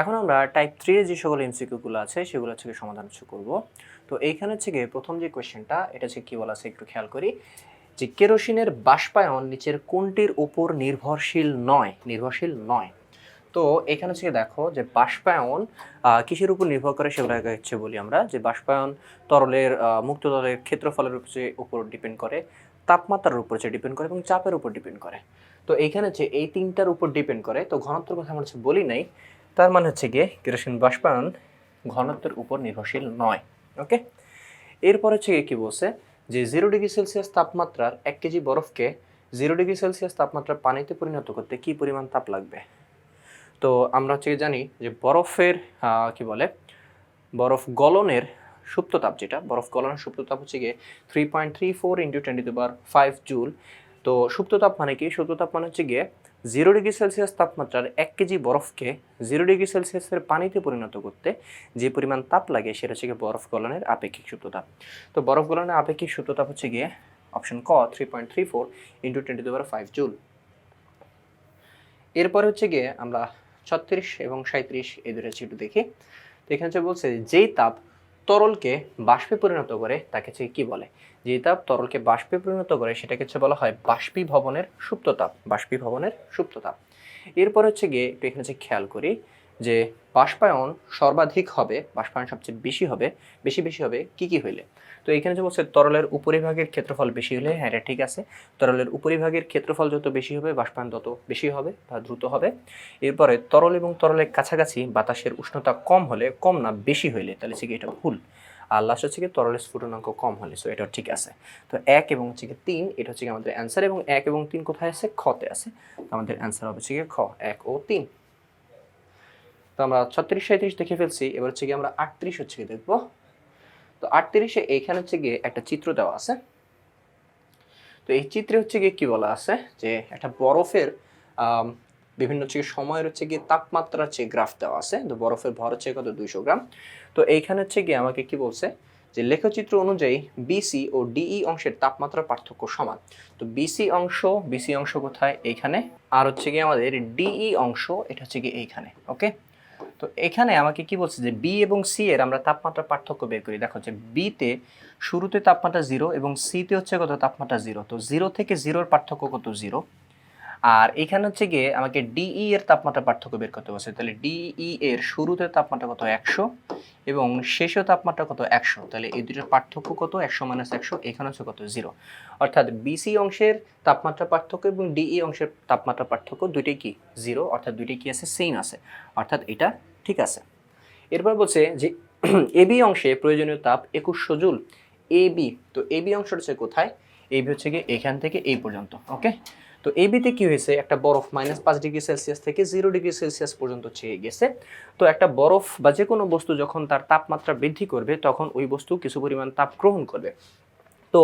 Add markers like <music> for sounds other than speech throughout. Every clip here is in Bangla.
এখন আমরা টাইপ থ্রি যে সকল এমসিকিউগুলো আছে, সেগুলো থেকে সমাধান শুরু করব। তো এইখানে হচ্ছে গিয়ে প্রথম যে কোয়েশ্চেনটা এটা হচ্ছে কী বলা আছে একটু খেয়াল করি, যে কেরোসিনের বাষ্পায়ন নিচের কোনটির উপর নির্ভরশীল নয় নির্ভরশীল নয়। তো এখানে হচ্ছে দেখো যে বাষ্পায়ন কিসের উপর নির্ভর করে সেগুলো আগে হচ্ছে বলি আমরা, যে বাষ্পায়ন তরলের মুক্ত তরলের ক্ষেত্রফলের উপর ডিপেন্ড করে, তাপমাত্রার উপর যে ডিপেন্ড করে এবং চাপের উপর ডিপেন্ড করে। তো এইখানে যে এই তিনটার উপর ডিপেন্ড করে, তো ঘনত্বের কথা আমরা হচ্ছে বলি নাই তার মানে হচ্ছে গিয়ে কেরোসিন বাষ্পায়ন ঘনত্বের উপর নির্ভরশীল নয়, ওকে? এরপর হচ্ছে গিয়ে কী বলছে? যে জিরো ডিগ্রি সেলসিয়াস তাপমাত্রার এক কেজি বরফকে জিরো ডিগ্রি সেলসিয়াস তাপমাত্রার পানিতে পরিণত করতে কি পরিমাণ তাপ লাগবে? তো আমরা হচ্ছে জানি যে বরফের কি বলে? বরফ গলনের সুপ্ত তাপ যেটা, বরফ গলনের সুপ্ত তাপ হচ্ছে গিয়ে three point three four into twenty two বার ফাইভ জুল তো সুপ্ত তাপ মানে কি? সুপ্ত তাপ মানে হচ্ছে গিয়ে জিরো ডিগ্রি সেলসিয়াস তাপমাত্রার এক কেজি বরফকে জিরো ডিগ্রি সেলসিয়াসের পানিতে পরিণত করতে যে পরিমাণ তাপ লাগে সেটা হচ্ছে বরফ গলনের আপেক্ষিক সূত্রতাপ। তো বরফ গলনের আপেক্ষিক সূত্রতাপ হচ্ছে গিয়ে অপশন ক three point three four into twenty two five joule এরপরে হচ্ছে গিয়ে আমরা ছত্রিশ এবং সাঁত্রিশ এই দুটো একটু দেখি। তো এখানে হচ্ছে বলছে যেই তাপ তরলকে বাষ্পে পরিণত করে তাকে হচ্ছে কি বলে? যে তাপ তরলকে বাষ্পে পরিণত করে সেটাকে হচ্ছে বলা হয় বাষ্পীভবনের সুপ্ততাপ বাষ্পীভবনের সুপ্ততাপ এরপর হচ্ছে গিয়ে একটু এখানে যে খেয়াল করি যে বাষ্পায়ন সর্বাধিক হবে, বাষ্পায়ন সবচেয়ে বেশি হবে, বেশি বেশি হবে, কি কি হইলে? তো এখানে যে বলছে তরলের উপরিভাগের ক্ষেত্রফল বেশি হলে হ্যাঁ এটা ঠিক আছে। তরলের উপরিভাগের ক্ষেত্রফল যত বেশি হবে, বাষ্পায়ন তত বেশি হবে বা দ্রুত হবে। এরপরে তরল এবং তরলের কাছাকাছি বাতাসের উষ্ণতা কম হলে, কম না বেশি হইলে, তাহলে কি এটা ভুল। আর লাস্ট হচ্ছে কি তরলের স্ফুটনাঙ্ক কম হলে সো এটা ঠিক আছে। তো এক এবং হচ্ছে কি তিন, এটা হচ্ছে কি আমাদের অ্যান্সার এবং এক এবং তিন কোথায় আছে? খতে আছে। আমাদের অ্যান্সার হবে হচ্ছে কি খ, এক ও তিন। তো আমরা ছত্রিশ সাঁত্রিশ দেখে ফেলছি, এবার হচ্ছে গিয়ে আমরা আটত্রিশ হচ্ছে গিয়ে দেখব। তো আটত্রিশে এইখানে হচ্ছে গিয়ে একটা চিত্র দেওয়া আছে। তো এই চিত্রে হচ্ছে গিয়ে কি বলা আছে? যে একটা বরফের বিভিন্ন হচ্ছে সময়ের হচ্ছে গিয়ে তাপমাত্রা হচ্ছে গ্রাফ দেওয়া আছে। তো বরফের ভর হচ্ছে কত? দুইশো গ্রাম। তো এইখানে হচ্ছে গিয়ে আমাকে কি বলছে? যে লেখচিত্র অনুযায়ী বিসি ও ডিই অংশের তাপমাত্রার পার্থক্য সমান। তো বিসি অংশ বিসি অংশ কোথায়? এইখানে। আর হচ্ছে গিয়ে আমাদের ডিই অংশ, এটা হচ্ছে গিয়ে এইখানে, ওকে? তো এখানে আমাকে কি বলছে যে বি এবং সি এর আমরা তাপমাত্রা পার্থক্য বের করি। দেখো যে বিতে শুরুতে তাপমাত্রা জিরো এবং সিতে হচ্ছে কত? তাপমাত্রা জিরো তো জিরো থেকে জিরোর পার্থক্য কত? জিরো আর এখানে হচ্ছে গিয়ে আমাকে ডিই এর তাপমাত্রা পার্থক্য বের করতে বলছে। তাহলে ডিই এর শুরুতে তাপমাত্রা কত? একশো এবং শেষেও তাপমাত্রা কত? একশো। তাহলে এই দুটোর পার্থক্য কত? একশো মাইনাস একশো, এখানে হচ্ছে কত? জিরো অর্থাৎ বিসি অংশের তাপমাত্রা পার্থক্য এবং ডিই অংশের তাপমাত্রা পার্থক্য দুইটাই কি? জিরো অর্থাৎ দুইটাই কি আছে? সেম আছে। অর্থাৎ এটা ঠিক আছে। এরপর বলছে যে <clears throat> এবি অংশে প্রয়োজনীয় তাপ একুশশো জুল। এবি তো এবি অংশটা হচ্ছে কোথায়? এবি হচ্ছে গিয়ে এখান থেকে এই পর্যন্ত, ওকে? তো এবিতে কি হয়েছে? একটা বরফ মাইনাস পাঁচ ডিগ্রি সেলসিয়াস থেকে জিরো ডিগ্রি সেলসিয়াস পর্যন্ত চেয়ে গেছে। তো একটা বরফ বা যে কোনো বস্তু যখন তার তাপমাত্রা বৃদ্ধি করবে, তখন ওই বস্তু কিছু পরিমাণ তাপ গ্রহণ করবে। তো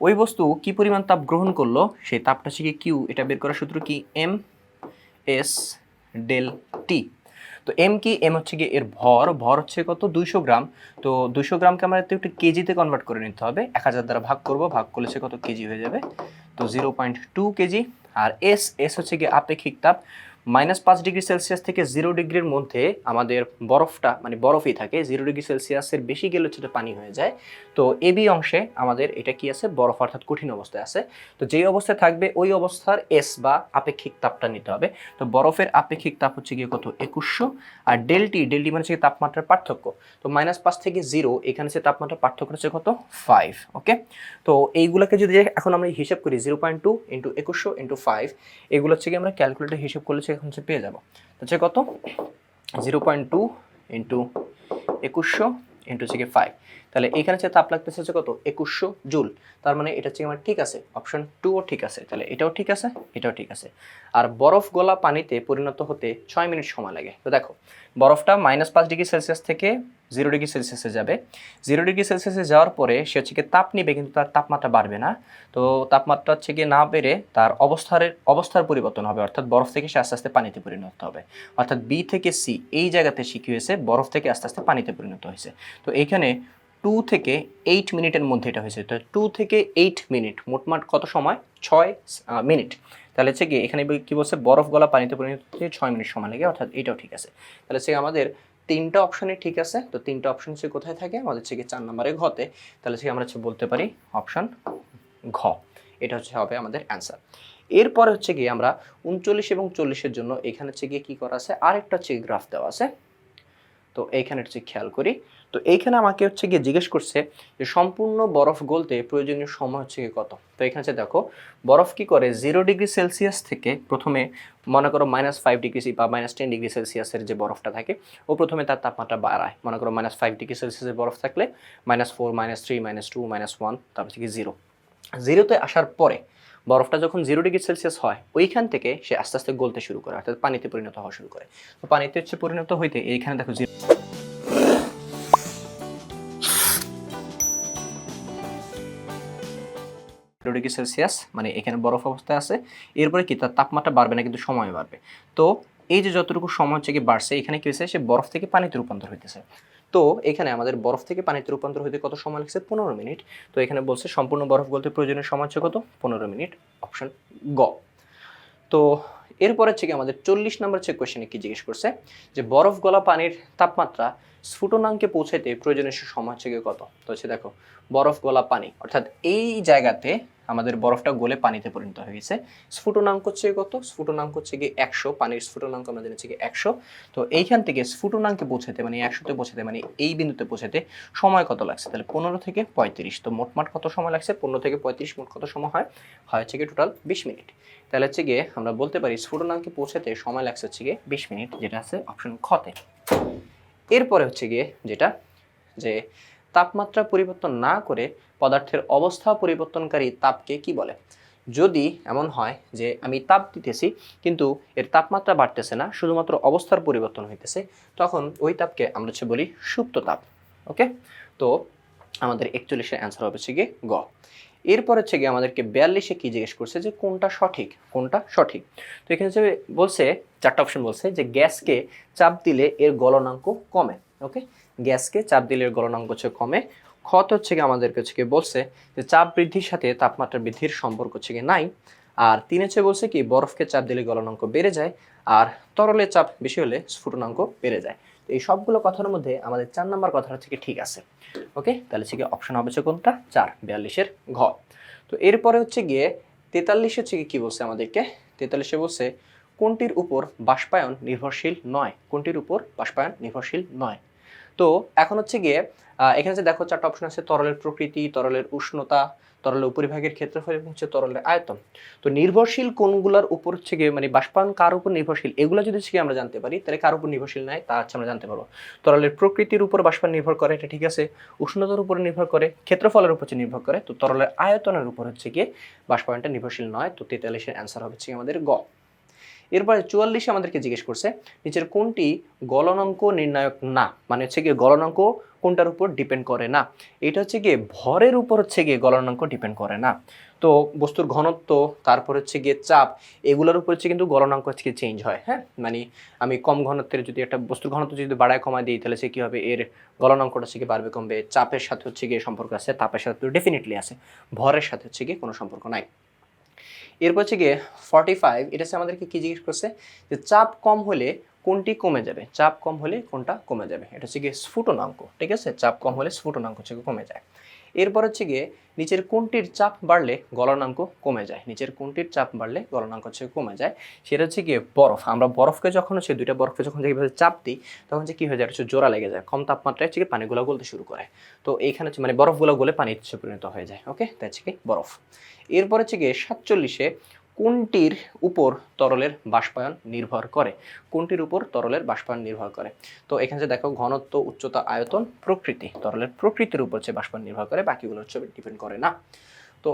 ওই বস্তু কি পরিমাণ তাপ গ্রহণ করল? সেই তাপটা হচ্ছে কিউ এটা বের করার সূত্র কি? এম এস ডেল টি তো এম কি? এম হচ্ছে কি এর ভর। ভর হচ্ছে কত? দুইশো গ্রাম। তো দুইশো গ্রামকে আমার একটু একটু কেজিতে কনভার্ট করে নিতে হবে। এক হাজার দ্বারা ভাগ করব। ভাগ করলে সে কত কেজি হয়ে যাবে? তো জিরো পয়েন্ট টু কেজি। আর এস এস হচ্ছে কি আপেক্ষিক তাপ। মাইনাস পাঁচ ডিগ্রি সেলসিয়াস থেকে জিরো ডিগ্রির মধ্যে আমাদের বরফটা মানে বরফই থাকে, জিরো ডিগ্রি সেলসিয়াসের বেশি গেলে এটা পানি হয়ে যায়। তো এবি অংশে আমাদের এটা কি আছে? বরফ অর্থাৎ কঠিন অবস্থায় আছে। তো যেই অবস্থায় থাকবে ওই অবস্থার এস বা আপেক্ষিক তাপটা নিতে হবে। তো বরফের আপেক্ষিক তাপ হচ্ছে গিয়ে কত? একুশশো। আর ডেলটি ডেলটি মানে হচ্ছে তাপমাত্রার পার্থক্য। তো মাইনাস পাঁচ থেকে জিরো, এখানে হচ্ছে তাপমাত্রার পার্থক্য হচ্ছে কত? Five, okay? তো এইগুলোকে যদি এখন আমরা হিসাব করি, জিরো পয়েন্ট টু ইন্টু একুশশো ইন্টু ফাইভ, এগুলো হচ্ছে কি আমরা ক্যালকুলেটর হিসাব করলে এখন সে পেয়ে যাব। তো হচ্ছে কত? জিরো পয়েন্ট টু ইন্টু একুশশো ইন্টু হচ্ছে কে ফাইভ তাহলে এখানে হচ্ছে তাপ লাগতেছে হচ্ছে কত? একুশশো জুল। তার মানে এটা হচ্ছে আমার ঠিক আছে। অপশন টুও ঠিক আছে। তাহলে এটাও ঠিক আছে, এটাও ঠিক আছে। আর বরফ গলা পানিতে পরিণত হতে ছয় মিনিট সময় লাগে। তো দেখো, বরফটা মাইনাস পাঁচ ডিগ্রি সেলসিয়াস থেকে জিরো ডিগ্রি সেলসিয়াসে যাবে। জিরো ডিগ্রি সেলসিয়াসে যাওয়ার পরে সে হচ্ছে গিয়ে তাপ নিবে, কিন্তু তার তাপমাত্রা বাড়বে না। তো তাপমাত্রা হচ্ছে গিয়ে না বেড়ে তার অবস্থার অবস্থার পরিবর্তন হবে। অর্থাৎ বরফ থেকে সে আস্তে আস্তে পানিতে পরিণত হবে। অর্থাৎ বি থেকে সি এই জায়গাতে কী হয়েছে, বরফ থেকে আস্তে আস্তে পানিতে পরিণত হয়েছে। তো এইখানে টু থেকে এইট মিনিটের মধ্যে এটা হয়েছে। তো টু থেকে এইট মিনিট, মোটমাট কত সময়? ছয় মিনিট। তাহলে হচ্ছে কি এখানে কী বলছে? বরফ গলা পানিতে পরিণত হতে ছয় মিনিট সময় লাগে, অর্থাৎ এটাও ঠিক আছে। তাহলে হচ্ছে আমাদের তিনটা অপশনই ঠিক আছে। তো তিনটা অপশন হচ্ছে কোথায় থাকে? আমাদের হচ্ছে চার নম্বরে ঘতে। তাহলে হচ্ছে আমরা হচ্ছে বলতে পারি অপশন ঘ। এটা হচ্ছে হবে আমাদের অ্যান্সার এরপরে হচ্ছে গিয়ে আমরা উনচল্লিশ এবং চল্লিশের জন্য এখানে হচ্ছে গিয়ে কী করা আছে? আরেকটা হচ্ছে গ্রাফ দেওয়া আছে। তো এইখানে হচ্ছে খেয়াল করি। তো এইখানে আমাকে হচ্ছে গিয়ে জিজ্ঞেস করছে যে সম্পূর্ণ বরফ গলতে প্রয়োজনীয় সময় হচ্ছে গিয়ে কত? তো এখানে হচ্ছে দেখো, বরফ কি করে জিরো ডিগ্রি সেলসিয়াস থেকে প্রথমে মনে করো মাইনাস ফাইভ ডিগ্রি বা মাইনাস টেন ডিগ্রি সেলসিয়াসের যে বরফটা থাকে, ও প্রথমে তার তাপমাত্রা বাড়ায়। মনে করো মাইনাস ফাইভ ডিগ্রি সেলসিয়াসের বরফ থাকলে minus four minus three minus two minus one তারপর হচ্ছে কি জিরো জিরোতে আসার পরে বরফটা যখন জিরো ডিগ্রি সেলসিয়াস হয়, ওইখান থেকে সে আস্তে আস্তে গলতে শুরু করে, অর্থাৎ পানিতে পরিণত হওয়া শুরু করে। তো পানিতে হচ্ছে পরিণত হইতে এইখানে দেখো জিরো ডিগ্রি সেলসিয়াস মানে এখানে বরফ অবস্থায় আছে। এরপরে কি? তার তাপমাত্রা বাড়বে না, কিন্তু সময় বাড়বে। তো এই যে যতটুকু সময় হচ্ছে কি বাড়ছে, এখানে কি হয়েছে? সে বরফ থেকে পানিতে রূপান্তর হইতেছে। তো এখানে আমাদের বরফ থেকে পানিতে রূপান্তর হইতে কত সময় লাগছে? পনেরো মিনিট। তো এখানে বলছে সম্পূর্ণ বরফ গলতে প্রয়োজনীয় সময় হচ্ছে কত? পনেরো মিনিট। অপশন গ। তো এরপরে হচ্ছে কি আমাদের চল্লিশ নম্বর চেক কোয়েশনে কি জিজ্ঞেস করছে? যে বরফ গলা পানির তাপমাত্রা স্ফুটনাঙ্কে পৌঁছাইতে প্রয়োজনীয় সময় হচ্ছে গিয়ে কত? তো হচ্ছে দেখো, বরফ গলা পানি, অর্থাৎ এই জায়গাতে আমাদের বরফটা গলে পানিতে পরিণত হয়ে গেছে। স্ফুটনাঙ্ক হচ্ছে কত? স্ফুটনাঙ্ক হচ্ছে গিয়ে একশো, পানির স্ফুটনাঙ্ক আমরা জেনেছি কি একশো। তো এইখান থেকে স্ফুটনাঙ্কে পৌঁছাতে মানে একশোতে পৌঁছাতে মানে এই বিন্দুতে পৌঁছাতে সময় কত লাগছে? তাহলে পনেরো থেকে পঁয়ত্রিশ। তো মোটমাট কত সময় লাগছে? পনেরো থেকে পঁয়ত্রিশ মোট কত সময় হয়? হয় হচ্ছে গিয়ে টোটাল বিশ মিনিট। তাহলে হচ্ছে গিয়ে আমরা বলতে পারি স্ফুটনাঙ্কে পৌঁছাতে সময় লাগছে হচ্ছে গিয়ে বিশ মিনিট, যেটা আছে অপশন খতে এরপরে হচ্ছে গিয়ে যেটা, যে তাপমাত্রা পরিবর্তন না করে পদার্থের অবস্থা পরিবর্তনকারী তাপকে কি বলে? যদি এমন হয় যে আমি তাপ দিতেছি, কিন্তু এর তাপমাত্রা বাড়তেছে না, শুধুমাত্র অবস্থার পরিবর্তন হইতেছে, তখন ওই তাপকে আমরা হচ্ছে বলি সুপ্ত তাপ ওকে তো আমাদের একচল্লিশের অ্যান্সার হবে হচ্ছে গিয়ে গ। এরপর হচ্ছে গিয়ে আমাদেরকে বিয়াল্লিশে কি জিজ্ঞেস করছে যে কোনটা সঠিক কোনটা সঠিক? তো এখানে হচ্ছে বলছে, চারটা অপশন বলছে যে গ্যাসকে চাপ দিলে এর গলনাঙ্ক কমে ওকে গ্যাসকে চাপ দিলে এর গলনাঙ্ক হচ্ছে কমে। ক্ষত হচ্ছে গিয়ে আমাদেরকে হচ্ছে গিয়ে বলছে যে চাপ বৃদ্ধির সাথে তাপমাত্রা বৃদ্ধির সম্পর্ক হচ্ছে গিয়ে নাই। আর তিন হচ্ছে বলছে কি, বরফকে চাপ দিলে গলনাঙ্ক বেড়ে যায়, আর তরলের চাপ বেশি হলে স্ফুটনাঙ্ক বেড়ে যায়। এই সবগুলো কথার মধ্যে আমাদের চার নাম্বার কথাটা হচ্ছে ঠিক আছে। ওকে তাহলে হচ্ছে গিয়ে অপশন হবে কোনটা? চার, বিয়াল্লিশের ঘ। তো এরপরে হচ্ছে গিয়ে তেতাল্লিশ হচ্ছে কি কী বলছে আমাদেরকে? তেতাল্লিশে বলছে, কোনটির উপর বাষ্পায়ন নির্ভরশীল নয়? কোনটির উপর বাষ্পায়ন নির্ভরশীল নয়? তো এখন হচ্ছে গিয়ে এখানে যে দেখো চারটা অপশন আছে, তরলের প্রকৃতি, তরলের উষ্ণতা তরলের উপরিভাগের ক্ষেত্রফল এবং হচ্ছে তরলের আয়তন। তো নির্ভরশীল কোনগুলোর উপর হচ্ছে গিয়ে মানে বাষ্পায়ন কার উপর নির্ভরশীল, এগুলো যদি হচ্ছে আমরা জানতে পারি, তাহলে কার উপর নির্ভরশীল নাই তা হচ্ছে আমরা জানতে পারব। তরলের প্রকৃতির উপর বাষ্পায়ন নির্ভর করে, এটা ঠিক আছে, উষ্ণতার উপর নির্ভর করে, ক্ষেত্রফলের উপর নির্ভর করে, তো তরলের আয়তনের উপর হচ্ছে গিয়ে বাষ্পায়নটা নির্ভরশীল নয়, তো তেতাল্লিশের অ্যান্সার হবে হচ্ছে আমাদের গ। এরপরে চুয়াল্লিশে আমাদেরকে জিজ্ঞেস করছে, নিচের কোনটি গলনাঙ্ক নির্ণায়ক না? মানে হচ্ছে গিয়ে গলনাঙ্ক কোনটার উপর ডিপেন্ড করে না? এটা হচ্ছে গিয়ে ভরের উপর হচ্ছে গিয়ে গলনাঙ্ক ডিপেন্ড করে না। তো বস্তুর ঘনত্ব, তারপর হচ্ছে গিয়ে চাপ, এগুলোর উপর হচ্ছে কিন্তু গলনাঙ্ক হচ্ছে গিয়ে চেঞ্জ হয় হ্যাঁ? মানে আমি কম ঘনত্বের যদি একটা বস্তুর ঘনত্ব যদি বাড়ায় কমায় দিই, তাহলে সে কী হবে? এর গলনাঙ্কটা হচ্ছে গিয়ে বাড়বে, কমবে। চাপের সাথে হচ্ছে গিয়ে সম্পর্ক আছে, তাপের সাথে তো ডেফিনেটলি আছে। ভরের সাথে হচ্ছে গিয়ে কোনো সম্পর্ক নাই। এরপর হচ্ছে গিয়ে ফর্টি ফাইভ এটা আমাদেরকে কী জিজ্ঞেস করছে? যে চাপ কম হলে কোনটি কমে যাবে? চাপ কম হলে কোনটা কমে যাবে? এটা হচ্ছে গিয়ে স্ফুটনাঙ্ক, ঠিক আছে? চাপ কম হলে স্ফুটনাঙ্ক হচ্ছে কমে যায়। এরপর হচ্ছে গিয়ে নিচের কোনটির চাপ বাড়লে গলনাঙ্ক কমে যায়? নিচের কোনটির চাপ বাড়লে গলনাঙ্ক হচ্ছে কমে যায়? সেটা হচ্ছে গিয়ে বরফ। আমরা বরফকে যখন হচ্ছে দুইটা বরফকে যখন যেভাবে চাপ দিই, তখন হচ্ছে কী হয়ে যায়? হচ্ছে জোড়া লেগে যায়। কম তাপমাত্রায় হচ্ছে কি পানিগুলো গলতে শুরু করে। তো এইখানে হচ্ছে মানে বরফগুলো গলে পানি হচ্ছে পরিণত হয়ে যায়। ওকে? তাই হচ্ছে কি বরফ। এরপর হচ্ছে গিয়ে সাতচল্লিশে কোনটির উপর তরলের বাষ্পায়ন নির্ভর করে? কোনটির উপর তরলের বাষ্পায়ন নির্ভর করে? তো এখানে যে দেখো ঘনত্ব, উচ্চতা, আয়তন, প্রকৃতি, তরলের প্রকৃতির উপর হচ্ছে বাষ্পায়ন নির্ভর করে, বাকিগুলো হচ্ছে ডিপেন্ড করে না। তো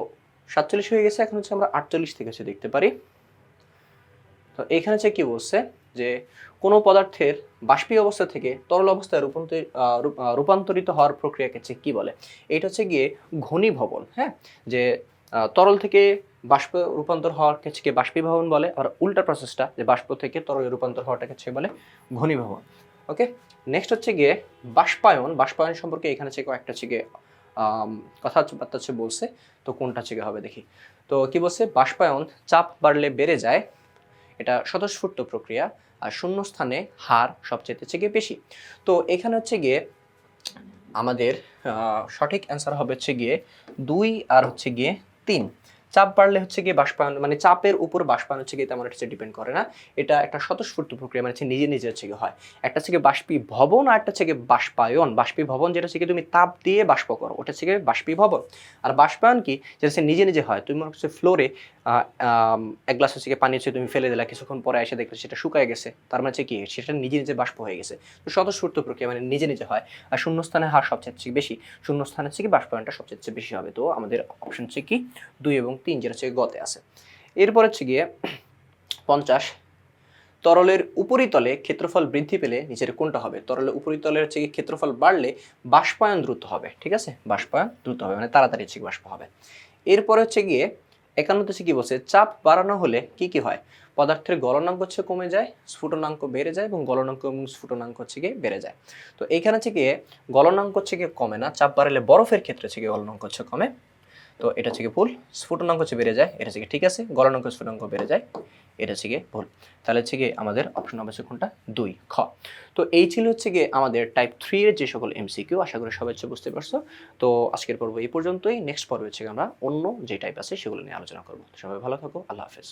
সাতচল্লিশ হয়ে গেছে, এখন হচ্ছে আমরা আটচল্লিশ থেকে হচ্ছে দেখতে পারি। তো এখানে হচ্ছে কি বলছে যে কোনো পদার্থের বাষ্পীয় অবস্থা থেকে তরল অবস্থায় রূপান্তরিত হওয়ার প্রক্রিয়াকে হচ্ছে কি বলে? এটা হচ্ছে গিয়ে ঘনীভবন হ্যাঁ? যে তরল থেকে বাষ্প রূপান্তর হচ্ছে গিয়ে বাষ্পীভবন বলে, আর উল্টা প্রসেসটা যে বাষ্প থেকে তরলে রূপান্তর হওয়াটাকে হচ্ছে বলে ঘনীভবন। ওকে নেক্সট হচ্ছে গিয়ে বাষ্পায়ন। বাষ্পায়ন সম্পর্কে এখানে হচ্ছে কয়েকটা হচ্ছে গিয়ে কথাবার্তা হচ্ছে বলছে। তো কোনটা থেকে হবে দেখি। তো কি বলছে? বাষ্পায়ন চাপ বাড়লে বেড়ে যায়। এটা স্বতঃস্ফূর্ত প্রক্রিয়া, আর শূন্য স্থানে হার সবচেয়ে হচ্ছে গিয়ে বেশি। তো এখানে হচ্ছে গিয়ে আমাদের সঠিক অ্যান্সার হবে হচ্ছে গিয়ে দুই আর হচ্ছে গিয়ে তিন। চাপ বাড়লে হচ্ছে গিয়ে বাষ্পায়ন মানে চাপের উপর বাষ্পায়ন হচ্ছে গিয়ে তেমন হচ্ছে ডিপেন্ড করে না। এটা একটা স্বতঃস্ফূর্ত প্রক্রিয়া মানে হচ্ছে নিজে নিজে হচ্ছে গিয়ে হয়। একটা হচ্ছে বাষ্পীভবন আর একটা হচ্ছে বাষ্পায়ন। বাষ্পীভবন যেটা হচ্ছে তুমি তাপ দিয়ে বাষ্প করো, ওটা হচ্ছে বাষ্পীভবন। আর বাষ্পায়ন কি? যেটা হচ্ছে নিজে নিজে হয়। তুমি মনে হচ্ছে ফ্লোরে এক গ্লাস হচ্ছে পানি হচ্ছে তুমি ফেলে দিলা, কিছুক্ষণ পরে এসে দেখলে সেটা শুকায় গেছে। তার মানে হচ্ছে কি? সেটা নিজে নিজে বাষ্প হয়ে গেছে। তো স্বতঃস্ফূর্ত প্রক্রিয়া মানে নিজে নিজে হয়। আর শূন্যস্থানে হার সবচেয়ে বেশি। শূন্যস্থানে হচ্ছে কি বাষ্পায়নটা সবচেয়ে বেশি হবে। তো আমাদের অপশন হচ্ছে কি? দুই এবং তিন, যেটা হচ্ছে গতে আছে। এরপর হচ্ছে গিয়ে পঞ্চাশ, তরলের উপরিতলে ক্ষেত্রফল বৃদ্ধি পেলে নিচের কোনটা হবে? তরলের উপরিতলের হচ্ছে ক্ষেত্রফল বাড়লে বাষ্পায়ন দ্রুত হবে, ঠিক আছে? বাষ্পায়ন দ্রুত হবে মানে তাড়াতাড়ি হচ্ছে বাষ্প হবে। এরপরে হচ্ছে গিয়ে একান্নতে হচ্ছে কি বলছে, চাপ বাড়ানো হলে কি কি হয়? পদার্থের গলনাঙ্ক হচ্ছে কমে যায়, স্ফুটনাঙ্ক বেড়ে যায় এবং গলনাঙ্ক এবং স্ফুটনাঙ্ক হচ্ছে গিয়ে বেড়ে যায়। তো এইখানে হচ্ছে গিয়ে গলনাঙ্ক হচ্ছে গিয়ে কমে না, চাপ বাড়ালে বরফের ক্ষেত্রে হচ্ছে গিয়ে গলনাঙ্ক হচ্ছে কমে তো এটা হচ্ছে ভুল। স্ফুটনাঙ্ক হচ্ছে বেড়ে যায়, এটা হচ্ছে ঠিক আছে। গলনাঙ্ক স্ফুটনাঙ্ক বেড়ে যায়, এটা হচ্ছে ভুল। তাহলে হচ্ছে গিয়ে আমাদের অপশন হবে কোনটা? দুই, খ। তো এই ছিল হচ্ছে গিয়ে আমাদের টাইপ থ্রি এর যে সকল এমসিকিউ আশা করি সবাই হচ্ছে বুঝতে পারছ। তো আজকের পর্ব এই পর্যন্তই। নেক্সট পর্ব হচ্ছে আমরা অন্য যে টাইপ আছে সেগুলো নিয়ে আলোচনা করব। সবাই ভালো থাকো, আল্লাহ হাফেজ।